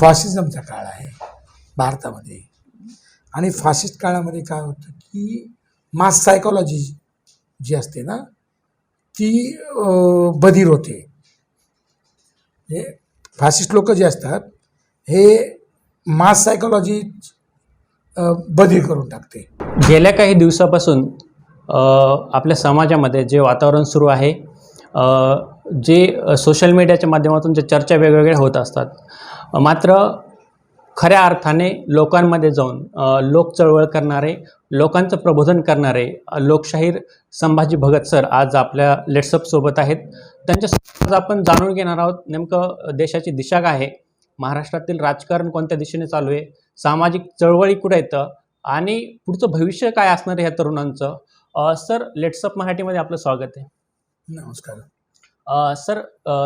फासिझमचा काळ आहे भारतामध्ये. आणि फासिस्ट काळामध्ये काय होतं की मास सायकॉलॉजी जी असते ना ती बधीर होते. हे फासिस्ट लोक जे असतात हे मास सायकॉलॉजी बधीर करून टाकते. गेल्या काही दिवसापासून आपल्या समाजामध्ये जे वातावरण सुरू आहे जे सोशल मीडियाच्या माध्यमातून जे चर्चा वेगवेगळ्या होत असतात मात्र खऱ्या अर्थाने लोकांमध्ये जाऊन लोक चळवळ करणारे लोकांचं प्रबोधन करणारे लोकशाहीर संभाजी भगत सर आज आपल्या लेट्सअपसोबत आहेत. त्यांच्या आज आपण जाणून घेणार आहोत. नेमकं देशाची दिशा काय आहे? महाराष्ट्रातील राजकारण कोणत्या दिशेने चालू आहे? सामाजिक चळवळी कुठं येतं आणि पुढचं भविष्य काय असणार आहे ह्या तरुणांचं? सर लेट्सअप मराठीमध्ये आपलं स्वागत आहे. नमस्कार. सर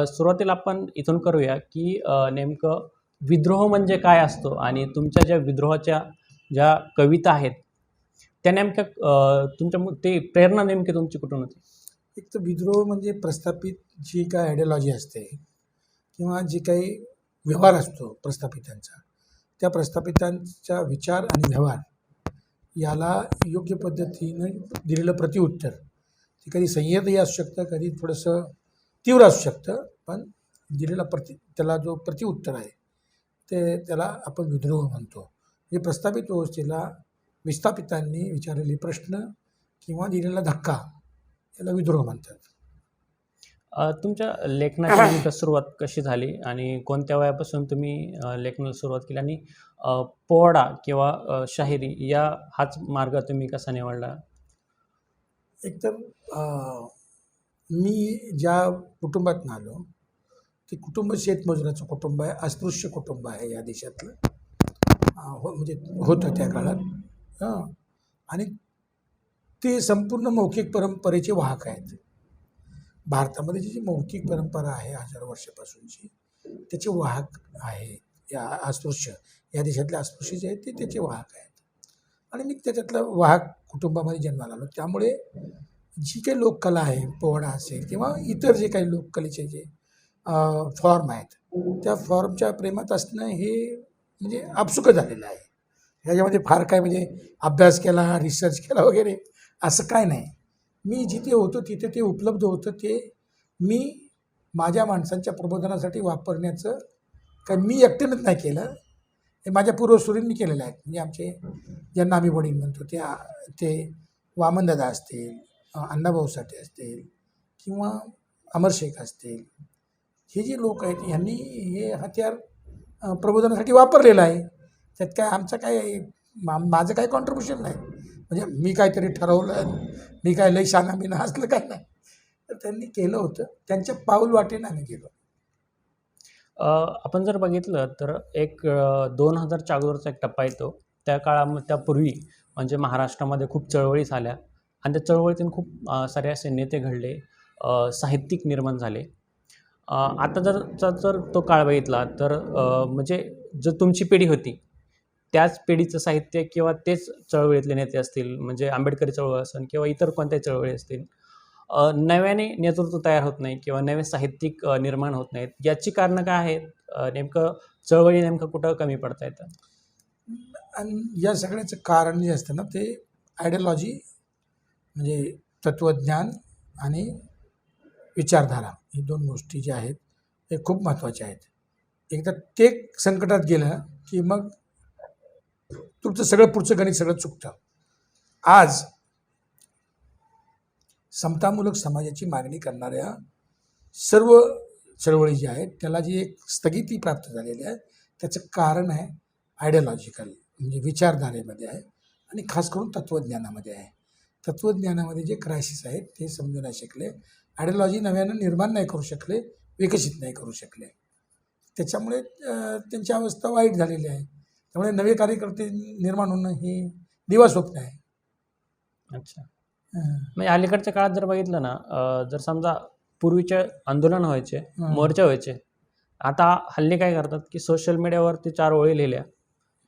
सुरुवातीला आपण इथून करूया की नेमकं विद्रोह म्हणजे काय असतो आणि तुमच्या ज्या विद्रोहाच्या ज्या कविता आहेत त्या नेमक्या तुमच्या ते प्रेरणा नेमकी तुमची कुठून होती? एक तर विद्रोह म्हणजे प्रस्थापित जी काय आयडियॉलॉजी असते किंवा जी काही व्यवहार असतो प्रस्थापितांचा त्या प्रस्थापितांचा विचार आणि व्यवहार याला योग्य पद्धतीनं दिलेलं प्रतिउत्तर. ते कधी संयतही असू शकतं कधी थोडंसं तीव्र असू शकतं पण दिलेला प्रति त्याला जो प्रतिउत्तर आहे ते त्याला आपण विद्रोह म्हणतो. म्हणजे प्रस्थापित व्यवस्थेला विस्थापितांनी विचारलेले प्रश्न किंवा दिलेला धक्का याला विद्रोह म्हणतात. तुमच्या लेखनाची सुरुवात कशी झाली आणि कोणत्या वयापासून तुम्ही लेखनाला सुरुवात केली आणि पोवाडा किंवा शाहिरी या हाच मार्ग तुम्ही कसा निवडला? एकतर अं, मी ज्या कुटुंबातून आलो ते कुटुंब शेतमजुराचं कुटुंब आहे अस्पृश्य कुटुंब आहे या देशातलं. हो म्हणजे होतं त्या काळात. हां. आणि ते संपूर्ण मौखिक परंपरेचे वाहक आहेत. भारतामध्ये जी जी मौखिक परंपरा आहे हजारो वर्षापासूनची त्याचे वाहक आहे या अस्पृश्य. या देशातले अस्पृश्य जे आहेत ते त्याचे वाहक आहेत. आणि मी त्याच्यातलं वाहक कुटुंबामध्ये जन्माला आलो. त्यामुळे जी काही लोककला आहे पोवाडा असेल किंवा इतर जे काही लोककलेचे जे फॉर्म आहेत त्या फॉर्मच्या प्रेमात असणं हे म्हणजे आपसुकं झालेलं आहे. ह्याच्यामध्ये फार काय म्हणजे अभ्यास केला रिसर्च केला वगैरे असं काय नाही. मी जिथे होतो तिथे ते उपलब्ध होतं ते मी माझ्या माणसांच्या प्रबोधनासाठी वापरण्याचं काय मी एकट्यानंच नाही केलं. हे माझ्या पूर्वसुरींनी केलेलं आहे. म्हणजे आमचे ज्यांना आम्ही वडील म्हणतो ते ते वामनदादा असतील अण्णाभाऊ साठे असतील किंवा अमर शेख असतील हे जे लोक आहेत यांनी हे हत्यार प्रबोधनासाठी वापरलेलं आहे. त्यात काय आमचं काय मा माझं काय कॉन्ट्रीब्युशन नाही. म्हणजे मी काहीतरी ठरवलं मी काय लई शाना बिना असलं काय नाही? तर त्यांनी केलं होतं. त्यांच्या पाऊल वाटेनं आम्ही गेलो. आपण जर बघितलं तर एक दोन हजारच्या अगोदरचा एक टप्पा येतो. त्या काळामध्ये त्यापूर्वी म्हणजे महाराष्ट्रामध्ये खूप चळवळी झाल्या. आणि त्या चळवळीतून खूप सारे असे नेते घडले साहित्यिक निर्माण झाले. आता जर जर तो काळ बघितला तर म्हणजे जो तुमची पिढी होती त्याच पिढीचं साहित्य किंवा तेच चळवळीतले नेते असतील म्हणजे आंबेडकरी चळवळ असेल किंवा इतर कोणत्याही चळवळी असतील नव्याने नेतृत्व तयार होत नाही किंवा नवे साहित्यिक निर्माण होत नाहीत याची कारणं काय आहेत? नेमकं चळवळी नेमकं कुठं कमी पडता येतं आणि या सगळ्याचं कारण जे असतं ना ते आयडियॉलॉजी म्हणजे तत्त्वज्ञान आणि विचारधारा ही दोन गोष्टी ज्या आहेत हे खूप महत्त्वाच्या आहेत. एकदा ते संकटात गेलं की मग तुमचं सगळं पुढचं गणित सगळं चुकतं. आज समतामूलक समाजाची मागणी करणाऱ्या सर्व चळवळी ज्या आहेत त्याला जी एक स्थगिती प्राप्त झालेली आहे त्याचं कारण आहे आयडियॉलॉजिकल म्हणजे विचारधारेमध्ये आहे आणि खास करून तत्त्वज्ञानामध्ये आहे. तत्त्वज्ञानामध्ये जे क्रायसिस आहेत ते समजू नाही शकले. आयडियॉलॉजी नव्यानं निर्माण नाही करू शकले विकसित नाही करू शकले. त्याच्यामुळे त्यांची अवस्था वाईट झालेली आहे. त्यामुळे नवे कार्यकर्ते निर्माण होणं हे दिवास्वप्न आहे अच्छा. म्हणजे अलीकडच्या काळात जर बघितलं ना जर समजा पूर्वीचे आंदोलन व्हायचे. मोर्चे व्हायचे आता हल्ली काय करतात की सोशल मीडियावरती चार ओळी लिहिल्या.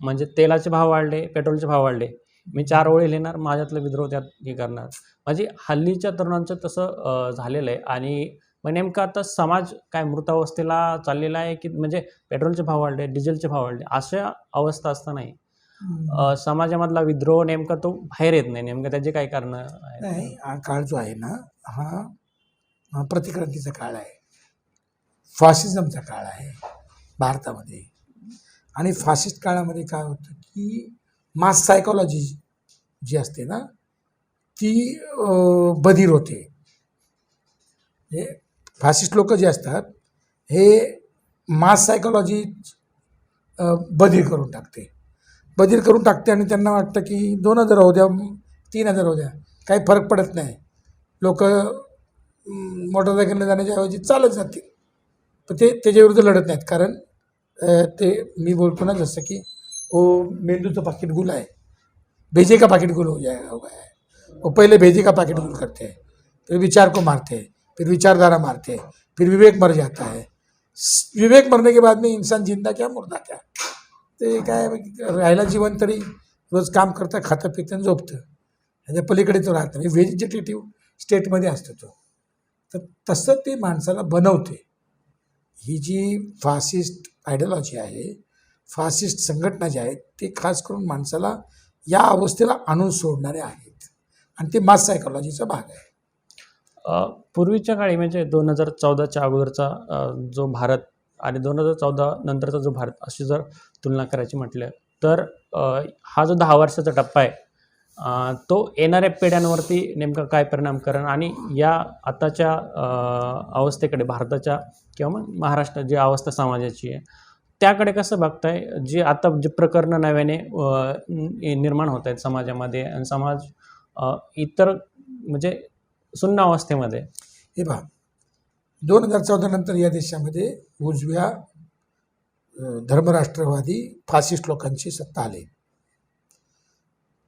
म्हणजे तेलाचे भाव वाढले पेट्रोलचे भाव वाढले. मी चार ओळी लिहिणार माझ्यातलं विद्रोह त्यात हे करणार. म्हणजे हल्लीच्या तरुणांचं तसं झालेलं आहे. आणि मग नेमकं आता समाज काय मृतावस्थेला चाललेला आहे की म्हणजे पेट्रोलचे भाव वाढले डिझेलचे भाव वाढले अशा अवस्था असतानाही अ, समाजामधला विद्रोह नेमका तो बाहेर येत नाही. नेमकं त्याचे काय कारण नाही हा काळ जो आहे ना हा हा प्रतिक्रांतीचा काळ आहे. फासिझमचा काळ आहे भारतामध्ये. आणि फासिस्ट काळामध्ये काय होतं की मास सायकॉलॉजी जी असते ना ती बधीर होते. हे फासिस्ट लोक जे असतात हे मास सायकॉलॉजी बधीर करून टाकते. बधीर करून टाकते आणि त्यांना वाटतं की दोन हजार होऊ द्या तीन हजार होऊ द्या काही फरक पडत नाही. लोक मोटरसायकलने जाण्याच्या ऐवजी चालत जातील. पण ते त्याच्याविरुद्ध लढत नाहीत. कारण ते मी बोलतो ना जसं की ओ मेंदूचं पाकिट गुल आहे भेजे का पाकिट गुल हो जाएगा हो गया है। वो पहले भेजे का पाकिट गुल करते हैं फिर विचार को मारते हैं फिर विचारधारा मारते हैं फिर विवेक मर जाता है। विवेक मरने के बाद में इंसान जिंदा क्या मुर्दा क्या? ते काय राहायला जीवन तरी रोज काम करता खातं पितं झोपतं। त्याच्या पलीकडे तो राहत नाही व्हेजिटेटिव्ह स्टेटमध्ये असतो तो. तर तसं ते माणसाला बनवते. ही जी फासिस्ट आयडियॉलॉजी आहे फासिस्ट संघटना ज्या आहेत ते खास करून माणसाला या अवस्थेला आणून सोडणारे आहेत. आणि ते मास सायकोलॉजीचा भाग आहे. पूर्वीच्या काळी म्हणजे दोन हजार चौदाच्या अगोदरचा जो भारत आणि दोन हजार चौदा नंतरचा जो भारत अशी जर तुलना करायची म्हटलं तर हा जो दहा वर्षाचा टप्पा आहे तो येणाऱ्या पिढ्यांवरती नेमका काय परिणाम करेल आणि या आताच्या अवस्थेकडे भारताच्या किंवा मग महाराष्ट्र जी अवस्था समाजाची आहे त्याकडे कसं बघताय? जे आता जे प्रकरणं नव्याने निर्माण होत आहेत समाजामध्ये आणि समाज इतर म्हणजे सुन्नावस्थेमध्ये अवस्थेमध्ये. हे पहा. दोन हजार चौदा नंतर या देशामध्ये उजव्या धर्मराष्ट्रवादी फासिस्ट लोकांची सत्ता आली.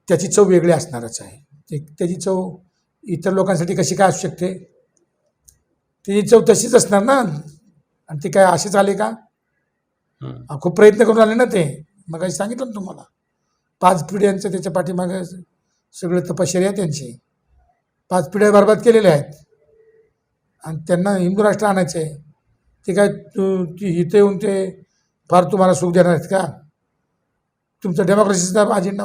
त्याची चव वेगळी असणारच आहे. ते त्याची चव इतर लोकांसाठी कशी काय असू शकते? त्याची चव तशीच असणार ना? आणि ते काय असेच आले का? खूप प्रयत्न करून आले ना ते. मग काही सांगितलं ना तुम्हाला. पाच पिढ्यांचं त्याच्या पाठीमागे सगळे तपश्चर्या त्यांची. पाच पिढ्या बरबाद केलेल्या आहेत. आणि त्यांना हिंदू राष्ट्र आणायचं आहे. ते काय तू ती इथे येऊन ते फार तुम्हाला सुख देणार आहेत का? तुमचा डेमोक्रेसीचा अजेंडा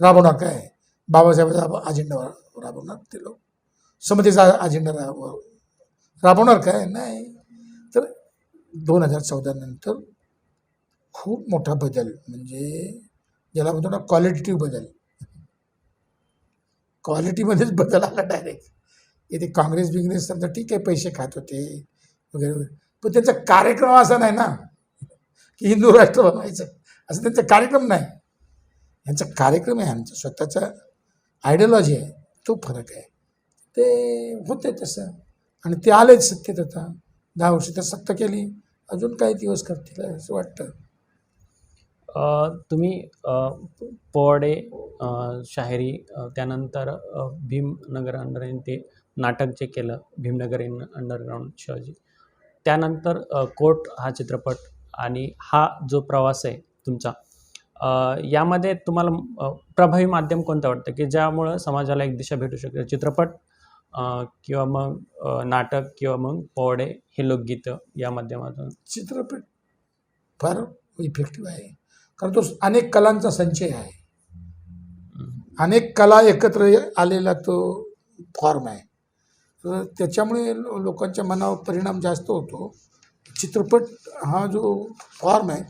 राबवणार काय? बाबासाहेबांचा अजेंडा राबवणार ते लोक? समतेचा अजेंडा राब राबवणार काय? नाही. तर दोन हजार चौदा नंतर खूप मोठा बदल म्हणजे ज्याला म्हणतो ना क्वालिटेटिव्ह बदल. क्वालिटीमध्येच बदल आला डायरेक्ट इथे काँग्रेस बिंग्रेस समजा ठीक आहे पैसे खात होते वगैरे वगैरे. पण त्यांचा कार्यक्रम असा नाही ना की हिंदू राष्ट्र बनवायचं. असं त्यांचा कार्यक्रम नाही. यांचा कार्यक्रम आहे आमचा स्वतःचा आयडियॉलॉजी आहे. तो फरक आहे. ते होते तसं. आणि ते आलेच सत्तेत आता. दहा वर्ष तर सत्ता केली. अजून काही दिवस करतील असं वाटतं. तुम्ही पोवाडे शाहिरी त्यानंतर भीमनगर अंडर ते नाटक जे केलं भीमनगर इन अंडरग्राऊंड शिवाजी. त्यानंतर कोट कोर्ट हा चित्रपट आणि हा जो प्रवास आहे तुमचा यामध्ये तुम्हाला प्रभावी माध्यम कोणतं वाटतं? की ज्यामुळं समाजाला एक दिशा भेटू शकते? चित्रपट किंवा मग नाटक किंवा मग पोवाडे हे लोकगीतं या माध्यमातून? चित्रपट फार इफेक्टिव्ह आहे. कारण तो अनेक कलांचा संचय आहे. अनेक कला एकत्र आलेला तो फॉर्म आहे. तर त्याच्यामुळे लो- लोकांच्या मनावर परिणाम जास्त होतो. चित्रपट हा जो फॉर्म आहे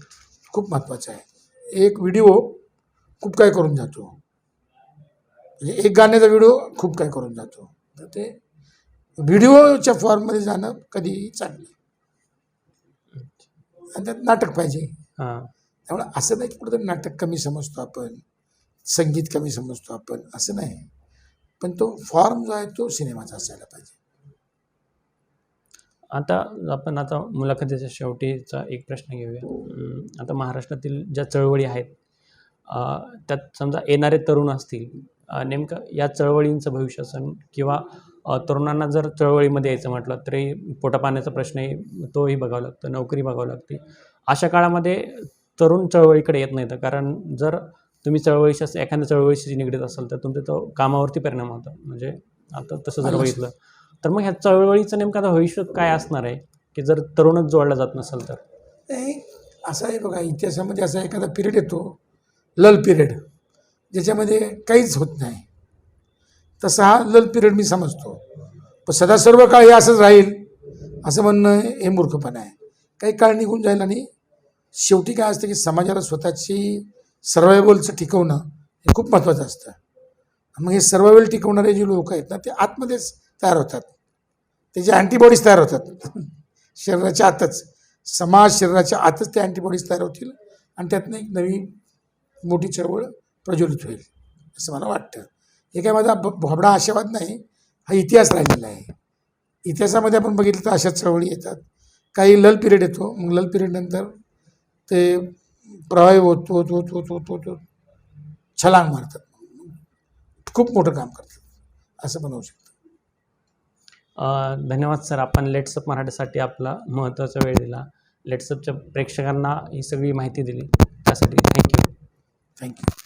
खूप महत्त्वाचा आहे. एक व्हिडिओ खूप काय करून जातो. म्हणजे एक गाण्याचा व्हिडिओ खूप काय करून जातो. तर ते व्हिडिओच्या फॉर्ममध्ये जाणं कधीही चांगलं. आणि त्यात नाटक पाहिजे. हां. त्यामुळे असं नाही की नाटक कमी समजतो आपण संगीत कमी समजतो आपण असं नाही. पण तो फॉर्म जो आहे तो सिनेमाचा असायला पाहिजे. आता आपण आता मुलाखतीच्या शेवटीचा एक प्रश्न घेऊया. आता महाराष्ट्रातील ज्या चळवळी आहेत त्यात समजा येणारे तरुण असतील नेमकं या चळवळींचं भविष्य किंवा तरुणांना जर चळवळीमध्ये यायचं म्हटलं तरी पोटापाण्याचा प्रश्नही तोही बघावा लागतो नोकरी बघावं लागते. अशा काळामध्ये तरुण चळवळीकडे येत नाहीत. कारण जर तुम्ही चळवळीशी असं एखाद्या चळवळीशी निगडीत असाल तर तुमचं तो कामावरती परिणाम होतो. म्हणजे आता तसं जर बघितलं तर मग ह्या चळवळीचं नेमकं आता भविष्य काय असणार आहे? की जर तरुणच जोडला जात नसेल तर? नाही असं आहे बघा इतिहासामध्ये असा एखादा पिरियड येतो लल पिरियड ज्याच्यामध्ये काहीच होत नाही. तसा हा लल पिरियड मी समजतो. पण सदा सर्व काळ हे असंच राहील असं म्हणणं हे मूर्खपणा आहे. काही काळ निघून जाईल आणि शेवटी काय असतं की समाजाला स्वतःची सर्वायवलचं टिकवणं हे खूप महत्त्वाचं असतं. मग हे सर्वायवल टिकवणारे जे लोक आहेत ना ते आतमध्येच तयार होतात. त्याचे अँटीबॉडीज तयार होतात. शरीराच्या आतच. समाज शरीराच्या आतच ते अँटीबॉडीज तयार होतील आणि त्यातनं एक नवी मोठी चळवळ प्रज्वलित होईल असं मला वाटतं. हे काय माझा ब- आशावाद नाही हा इतिहास राहिलेला आहे. इतिहासामध्ये आपण बघितलं तर अशाच चळवळी येतात. काही लल पिरियड येतो. मग लल पिरियडनंतर ते प्रवाही होत होत होत होत होत होत होत. छलांग मारतात. खूप मोठं काम करतात. असं पण होऊ शकतं. धन्यवाद सर. आपण लेट्सअप मराठीसाठी आपला महत्त्वाचा वेळ दिला. लेट्सअपच्या प्रेक्षकांना ही सगळी माहिती दिली. त्यासाठी थँक्यू. थँक्यू.